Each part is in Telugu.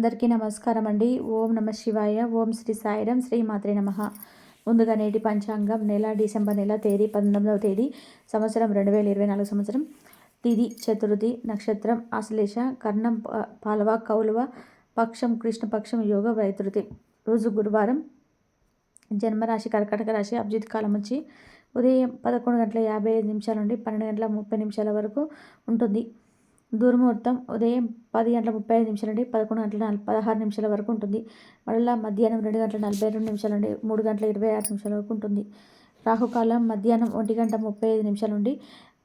అందరికీ నమస్కారం అండి. ఓం నమ శివాయ ఓం శ్రీ సాయిరం శ్రీ మాత్రే నమ. ముందుగా నేటి పంచాంగం నెల డిసెంబర్ నెల తేదీ పంతొమ్మిదవ తేదీ సంవత్సరం రెండు వేల ఇరవై నాలుగు సంవత్సరం. తిది చతుర్థి నక్షత్రం ఆశ్లేష కర్ణం పాలవ కౌలవ పక్షం కృష్ణపక్షం యోగ వైతృతి. రోజు గురువారం జన్మరాశి కర్కటక రాశి అభిజిత్ కాలం వచ్చి ఉదయం పదకొండు గంటల యాభై ఐదు నిమిషాల నుండి పన్నెండు గంటల ముప్పై నిమిషాల వరకు ఉంటుంది. దుర్ముహూర్తం ఉదయం పది గంటల ముప్పై ఐదు నిమిషాల నుండి పదకొండు గంటల నలభై పదహారు నిమిషాల వరకు ఉంటుంది. మరలా మధ్యాహ్నం రెండు గంటల నలభై రెండు నిమిషాల నుండి మూడు గంటల ఇరవై ఆరు నిమిషాల వరకు ఉంటుంది. రాహుకాలం మధ్యాహ్నం ఒంటి గంట ముప్పై ఐదు నిమిషాల నుండి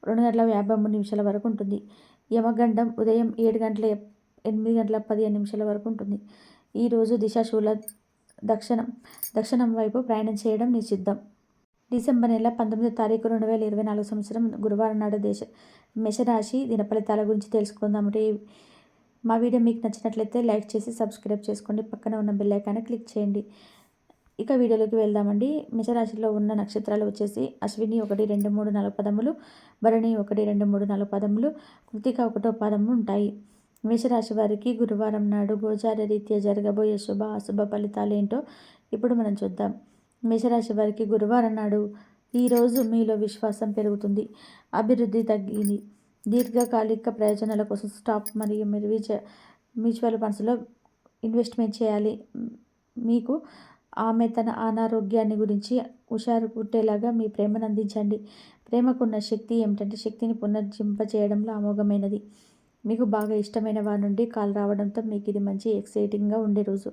రెండు గంటల యాభై మూడు నిమిషాల వరకు ఉంటుంది. యమగండం ఉదయం ఏడు గంటల ఎనిమిది గంటల పదిహేను నిమిషాల వరకు ఉంటుంది. ఈరోజు దిశాశూల దక్షిణం దక్షిణం వైపు ప్రయాణం చేయడం నిషిద్ధం. డిసెంబర్ నెల పంతొమ్మిదో తారీఖు రెండు వేల ఇరవై నాలుగు సంవత్సరం గురువారం నాడు దేశ మేషరాశి దిన ఫలితాల గురించి తెలుసుకుందామంటే మా వీడియో మీకు నచ్చినట్లయితే లైక్ చేసి సబ్స్క్రైబ్ చేసుకోండి. పక్కన ఉన్న బెల్ ఐకాన్ని క్లిక్ చేయండి. ఇక వీడియోలోకి వెళ్దామండి. మిషరాశిలో ఉన్న నక్షత్రాలు వచ్చేసి అశ్విని ఒకటి రెండు మూడు నాలుగు పదములు భరణి ఒకటి రెండు మూడు నాలుగు పదములు కృతిక ఒకటో పదము ఉంటాయి. మేషరాశి వారికి గురువారం నాడు గోచార రీత్యా జరగబోయే శుభ అశుభ ఫలితాలు ఏంటో ఇప్పుడు మనం చూద్దాం. మేషరాశి వారికి గురువారం నాడు ఈరోజు మీలో విశ్వాసం పెరుగుతుంది. అభివృద్ధి తగ్గింది. దీర్ఘకాలిక ప్రయోజనాల కోసం స్టాక్ మరియు మీరు మ్యూచువల్ ఫండ్స్లో ఇన్వెస్ట్మెంట్ చేయాలి. మీకు ఆమె తన అనారోగ్యాన్ని గురించి హుషారు పుట్టేలాగా మీ ప్రేమను అందించండి. ప్రేమకున్న శక్తి ఏమిటంటే శక్తిని పునర్జింపచేయడంలో అమోఘమైనది. మీకు బాగా ఇష్టమైన వారి నుండి కాల్ రావడంతో మీకు ఇది మంచి ఎక్సైటింగ్గా ఉండే రోజు.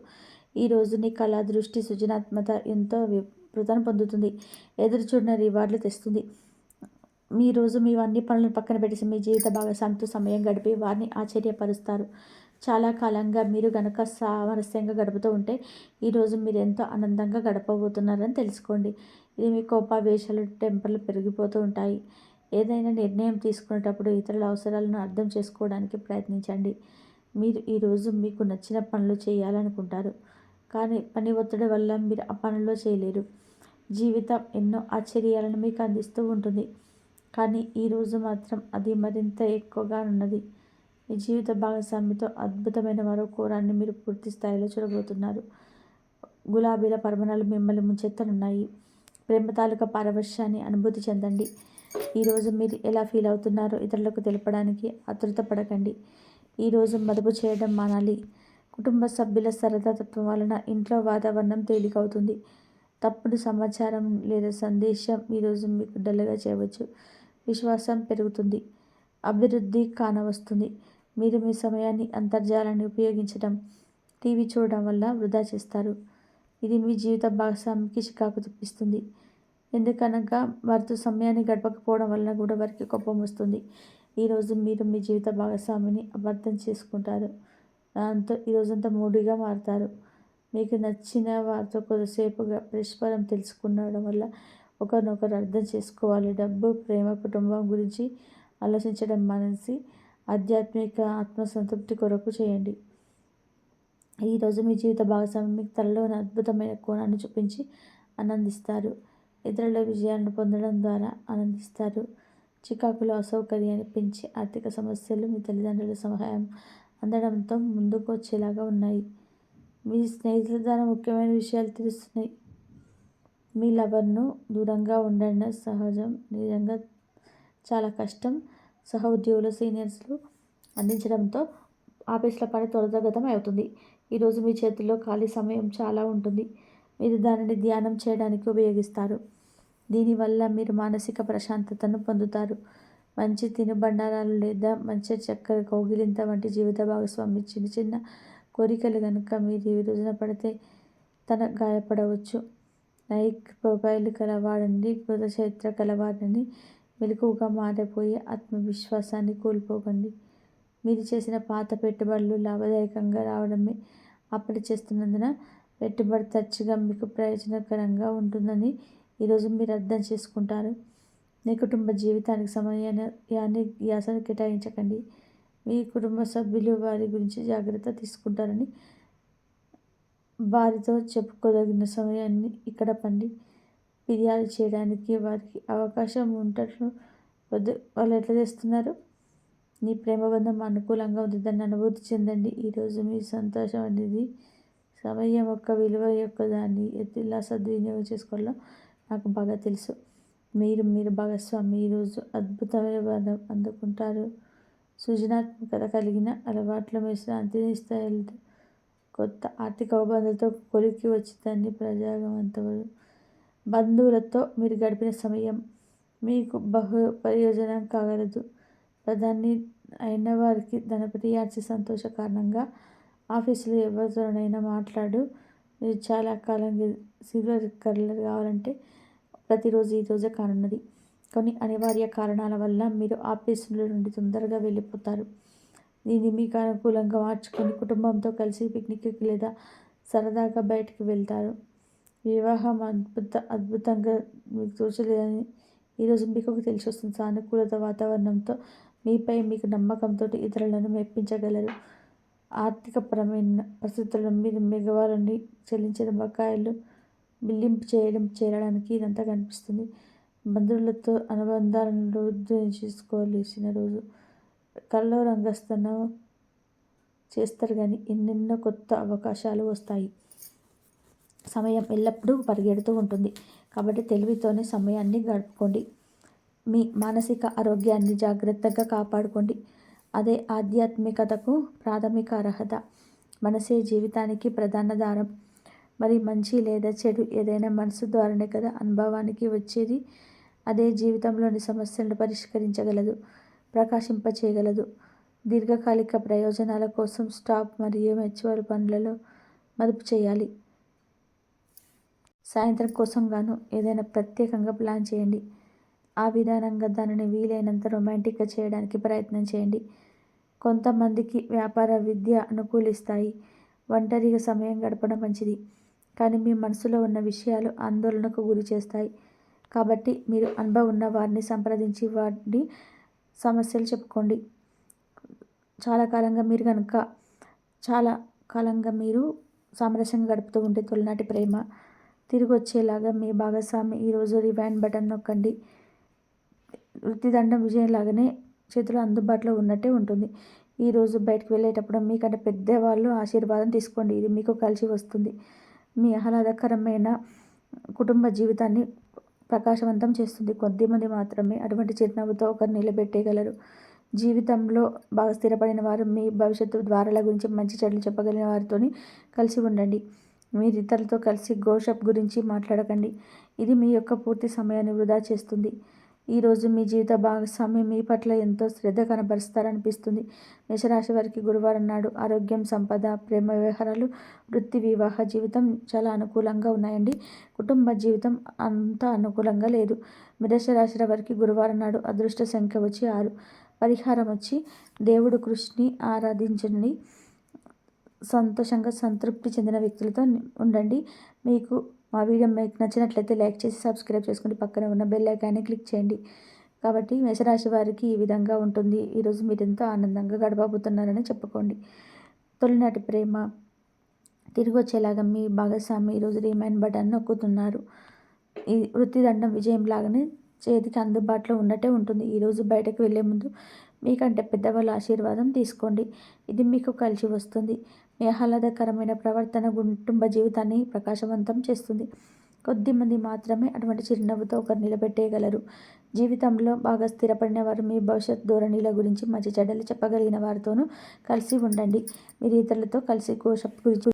ఈ రోజుని కళ దృష్టి సృజనాత్మత ఎంతో వివృతం పొందుతుంది. ఎదురు చూడిన రివార్డులు తెస్తుంది. మీ రోజు మీ అన్ని పనులను పక్కన పెట్టేసి మీ జీవిత భాగస్వామితో సమయం గడిపి వారిని ఆశ్చర్యపరుస్తారు. చాలా కాలంగా మీరు గనక సామరస్యంగా గడుపుతూ ఉంటే ఈరోజు మీరు ఎంతో ఆనందంగా గడపబోతున్నారని తెలుసుకోండి. ఇది మీ కోపావేశాలు టెంపర్లు పెరిగిపోతూ ఉంటాయి. ఏదైనా నిర్ణయం తీసుకునేటప్పుడు ఇతరుల అవసరాలను అర్థం చేసుకోవడానికి ప్రయత్నించండి. మీరు ఈరోజు మీకు నచ్చిన పనులు చేయాలనుకుంటారు. కానీ పని ఒత్తిడి వల్ల మీరు ఆ పనులు చేయలేరు. జీవితం ఎన్నో ఆశ్చర్యాలను మీకు అందిస్తూ ఉంటుంది. కానీ ఈరోజు మాత్రం అది మరింత ఎక్కువగా ఉన్నది. మీ జీవిత భాగస్వామితో అద్భుతమైన మరో కూరాన్ని మీరు పూర్తి స్థాయిలో చూడబోతున్నారు. గులాబీల పర్వణాలు మిమ్మల్ని ముంచెత్తనున్నాయి. ప్రేమ తాలూకా పారవశ్యాన్ని అనుభూతి చెందండి. ఈరోజు మీరు ఎలా ఫీల్ అవుతున్నారో ఇతరులకు తెలపడానికి ఆతృత పడకండి. ఈరోజు మదుపు చేయడం మానాలి. కుటుంబ సభ్యుల సరదాతత్వం వలన ఇంట్లో వాతావరణం తేలికవుతుంది. తప్పుడు సమాచారం లేదా సందేశం ఈరోజు మీకు డల్గా చేయవచ్చు. విశ్వాసం పెరుగుతుంది. అభివృద్ధి కానవస్తుంది. మీరు మీ సమయాన్ని అంతర్జాలాన్ని ఉపయోగించడం టీవీ చూడడం వల్ల వృధా చేస్తారు. ఇది మీ జీవిత భాగస్వామికి చికాకు తెప్పిస్తుంది. ఎందుకనగా వారితో సమయాన్ని గడపకపోవడం వలన కూడా వారికి కోపం వస్తుంది. ఈరోజు మీరు మీ జీవిత భాగస్వామిని అబద్ధం చేసుకుంటారు. దాంతో ఈరోజంతా మూడీగా మారుతారు. మీకు నచ్చిన వారితో కొద్దిసేపుగా పరస్పరం తెలుసుకునడం వల్ల ఒకరినొకరు అర్థం చేసుకోవాలి. డబ్బు ప్రేమ కుటుంబం గురించి ఆలోచించడం మనసి ఆధ్యాత్మిక ఆత్మసంతృప్తి కొరకు చేయండి. ఈరోజు మీ జీవిత భాగస్వామి మీకు తలలోని అద్భుతమైన కోణాన్ని చూపించి ఆనందిస్తారు. ఇతరుల విజయాలను పొందడం ద్వారా ఆనందిస్తారు. చికాకులో అసౌకర్యాన్ని పెంచి ఆర్థిక సమస్యలు మీ తల్లిదండ్రుల సహాయం అందడంతో ముందుకు వచ్చేలాగా ఉన్నాయి. మీ స్నేహితుల ద్వారా ముఖ్యమైన విషయాలు తెలుస్తున్నాయి. మీ లవర్ను దూరంగా ఉండడం సహజం. నిజంగా చాలా కష్టం. సహ ఉద్యోగులు సీనియర్స్లు అందించడంతో ఆఫీస్ల పని త్వరతగతం అవుతుంది. ఈరోజు మీ చేతుల్లో ఖాళీ సమయం చాలా ఉంటుంది. మీరు దానిని ధ్యానం చేయడానికి ఉపయోగిస్తారు. దీనివల్ల మీరు మానసిక ప్రశాంతతను పొందుతారు. మంచి తినుబండారాలు లేదా మంచి చక్కెర కౌగిలింత వంటి జీవిత భాగస్వామి చిన్న చిన్న కోరికలు కనుక మీరు ఈ రోజున పడితే తన గాయపడవచ్చు. నైక్ ప్రొఫైల్ కలవాడండి చరిత్ర కలవాడని మెలకువగా మారిపోయే ఆత్మవిశ్వాసాన్ని కోల్పోకండి. మీరు చేసిన పాత పెట్టుబడులు లాభదాయకంగా రావడమే అప్పటి చేస్తున్నందున పెట్టుబడి తరచుగా మీకు ప్రయోజనకరంగా ఉంటుందని ఈరోజు మీరు అర్థం చేసుకుంటారు. మీ కుటుంబ జీవితానికి సమయాన్ని యాసను కేటాయించకండి. మీ కుటుంబ సభ్యులు వారి గురించి జాగ్రత్త తీసుకుంటారని వారితో చెప్పుకోదగిన సమయాన్ని ఇక్కడ పండి. ఫిర్యాదు చేయడానికి వారికి అవకాశం ఉంటట్లు వద్దు. వాళ్ళు ఎట్లా చేస్తున్నారు? నీ ప్రేమబంధం అనుకూలంగా ఉంది అనుభూతి చెందండి. ఈరోజు మీ సంతోషం అనేది సమయం యొక్క విలువ యొక్క దాన్ని ఎలా సద్వినియోగం చేసుకోవాలో నాకు బాగా తెలుసు. మీరు మీరు భాగస్వామి ఈరోజు అద్భుతమైన వరం అందుకుంటారు. సృజనాత్మకత కలిగిన అలవాట్లు మీ శాంతిని ఇస్తాయి కొత్త ఆర్థిక ఒప్పందాలతో కొలికి వచ్చిందని ప్రజాగవంతవారు బంధువులతో మీరు గడిపిన సమయం మీకు బహు ప్రయోజనం కాగలదు. ప్రధాని అయిన వారికి ధనపతి ఆర్చి సంతోష కారణంగా ఆఫీసులో ఎవరితోనైనా మాట్లాడు. మీరు చాలా కాలం సిల్వర్ కలర్ కావాలంటే ప్రతిరోజు ఈరోజే కానున్నది. కొన్ని అనివార్య కారణాల వల్ల మీరు ఆఫీసుల నుండి తొందరగా వెళ్ళిపోతారు. దీన్ని మీకు అనుకూలంగా మార్చుకొని కుటుంబంతో కలిసి పిక్నిక్కి లేదా సరదాగా బయటకు వెళ్తారు. వివాహం అద్భుత అద్భుతంగా మీకు తోచలేదని ఈరోజు మీకు తెలిసి వస్తుంది. సానుకూలత వాతావరణంతో మీపై మీకు నమ్మకంతో ఇతరులను మెప్పించగలరు. ఆర్థికపరమైన పరిస్థితుల్లో మీరు మిగవాలని చెల్లించిన బకాయిలు బిల్లింపు చేయడం చేరడానికి ఇదంతా కనిపిస్తుంది. బంధువులతో అనుబంధాలను వృద్ధి చేసుకోవాల్సిన రోజు. కల్లో రంగస్థనం చేస్తారు కానీ ఎన్నెన్నో కొత్త అవకాశాలు వస్తాయి. సమయం ఎల్లప్పుడూ పరిగెడుతూ ఉంటుంది. కాబట్టి తెలివితోనే సమయాన్ని గడుపుకోండి. మీ మానసిక ఆరోగ్యాన్ని జాగ్రత్తగా కాపాడుకోండి. అదే ఆధ్యాత్మికతకు ప్రాథమిక అర్హత. మనసే జీవితానికి ప్రధాన దారం. మరి మంచి లేదా చెడు ఏదైనా మనసు ద్వారానే కదా అనుభవానికి వచ్చేది. అదే జీవితంలోని సమస్యలను పరిష్కరించగలదు ప్రకాశింపచేయగలదు దీర్ఘకాలిక ప్రయోజనాల కోసం స్టాప్ మరియు మెచ్యువల్ పనులలో మదుపు చేయాలి. సాయంత్రం కోసం గాను ఏదైనా ప్రత్యేకంగా ప్లాన్ చేయండి. ఆ విధానంగా దానిని వీలైనంత రొమాంటిక్గా చేయడానికి ప్రయత్నం చేయండి. కొంతమందికి వ్యాపార విద్య అనుకూలిస్తాయి. ఒంటరిగా సమయం గడపడం మంచిది. కానీ మీ మనసులో ఉన్న విషయాలు ఆందోళనకు గురి చేస్తాయి. కాబట్టి మీరు అనుభవం ఉన్న వారిని సంప్రదించి వారిని సమస్యలు చెప్పుకోండి. చాలా కాలంగా మీరు కనుక చాలా కాలంగా మీరు సామరస్యంగా గడుపుతూ ఉంటే తొలినాటి ప్రేమ తిరిగి వచ్చేలాగా మీ భాగస్వామి ఈరోజు రివైండ్ బటన్ నొక్కండి. వృత్తిదండం విజయంలాగానే చేతిలో అందుబాటులో ఉన్నట్టే ఉంటుంది. ఈరోజు బయటకు వెళ్ళేటప్పుడు మీకంటే పెద్దవాళ్ళు ఆశీర్వాదం తీసుకోండి. ఇది మీకు కలిసి వస్తుంది. మీ ఆహ్లాదకరమైన కుటుంబ జీవితాన్ని ప్రకాశవంతం చేస్తుంది. కొద్దిమంది మాత్రమే అటువంటి చిరునవ్వుతో ఒకరు నిలబెట్టేయగలరు. జీవితంలో బాగా స్థిరపడిన వారు మీ భవిష్యత్తు ద్వారాల గురించి మంచి చెడులు చెప్పగలిగిన వారితో కలిసి ఉండండి. మీరు ఇతరులతో కలిసి గోషప్ గురించి మాట్లాడకండి. ఇది మీ యొక్క పూర్తి సమయాన్ని వృధా చేస్తుంది. ఈరోజు మీ జీవిత భాగస్వామి మీ పట్ల ఎంతో శ్రద్ధ కనబరుస్తారనిపిస్తుంది. మేషరాశి వారికి గురువారం నాడు ఆరోగ్యం సంపద ప్రేమ వ్యవహారాలు వృత్తి వివాహ జీవితం చాలా అనుకూలంగా ఉన్నాయండి. కుటుంబ జీవితం అంత అనుకూలంగా లేదు. మిరశరాశి వారికి గురువారం నాడు అదృష్ట సంఖ్య వచ్చి ఆరు. పరిహారం వచ్చి దేవుడు కృష్ణి ఆరాధించండి. సంతోషంగా సంతృప్తి చెందిన వ్యక్తులతో ఉండండి. మీకు మా వీడియో మీకు నచ్చినట్లయితే లైక్ చేసి సబ్స్క్రైబ్ చేసుకుని పక్కనే ఉన్న బెల్ ఐకాన్ని క్లిక్ చేయండి. కాబట్టి మేషరాశి వారికి ఈ విధంగా ఉంటుంది. ఈరోజు మీరు ఎంతో ఆనందంగా గడపబోతున్నారని చెప్పుకోండి. తొలినాటి ప్రేమ తిరిగి వచ్చేలాగా మీ భాగస్వామి ఈరోజు రిమైండ్ బటన్ నొక్కుతున్నారు. ఈ వృత్తిదండం విజయం లాగానే చేతికి అందుబాటులో ఉన్నట్టే ఉంటుంది. ఈరోజు బయటకు వెళ్ళే ముందు మీకంటే పెద్దవాళ్ళ ఆశీర్వాదం తీసుకోండి. ఇది మీకు కలిసి వస్తుంది. మీ ఆహ్లాదకరమైన ప్రవర్తన కుటుంబ జీవితాన్ని ప్రకాశవంతం చేస్తుంది. కొద్దిమంది మాత్రమే అటువంటి చిరునవ్వుతో ఒకరు నిలబెట్టేయగలరు. జీవితంలో బాగా స్థిరపడిన వారు మీ భవిష్యత్ ధోరణిల గురించి మంచి చెడ్డలు చెప్పగలిగిన వారితోనూ కలిసి ఉండండి. మీరు ఇతరులతో కలిసి కోష గురించి